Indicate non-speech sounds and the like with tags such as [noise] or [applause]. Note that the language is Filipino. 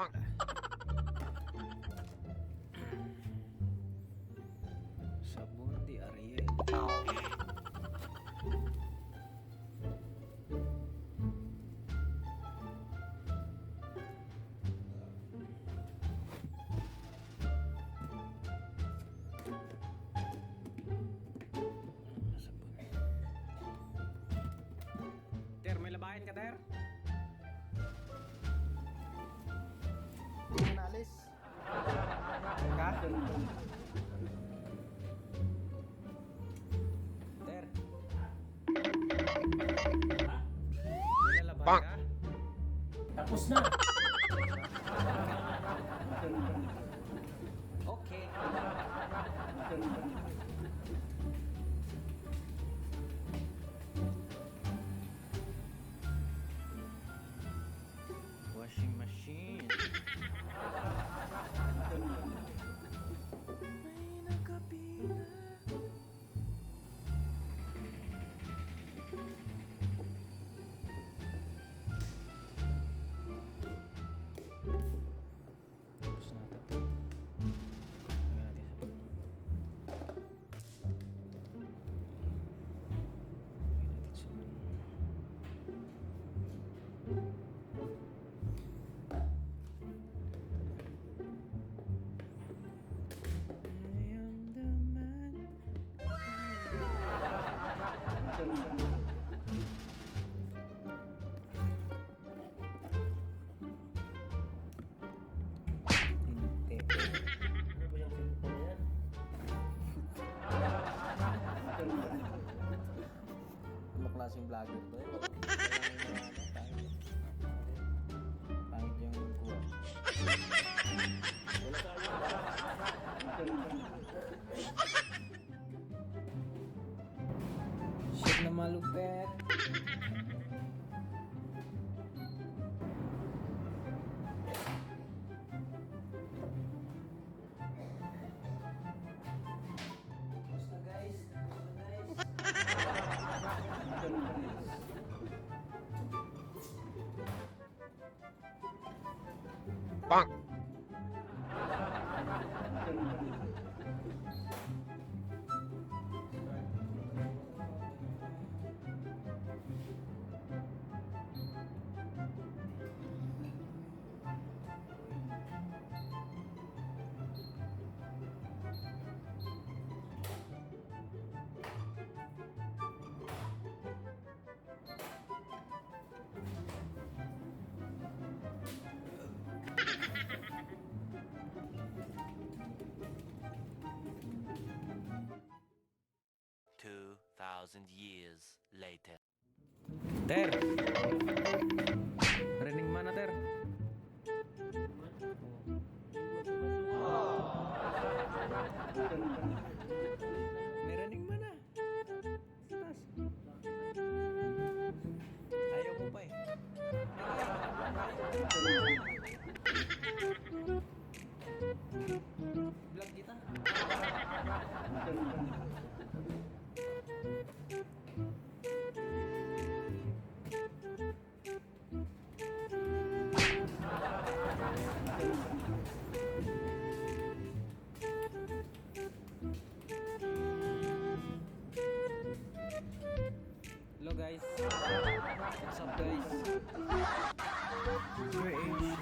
Funk. [laughs] Ter. Ka? Tapos na. [laughs] Okay. [laughs] klaseng vlogger to? Pangit. Pangit yung kuha. Shit na malupet. Bonk. Thousand years later. Ter! Hello guys. What's up guys? Creation.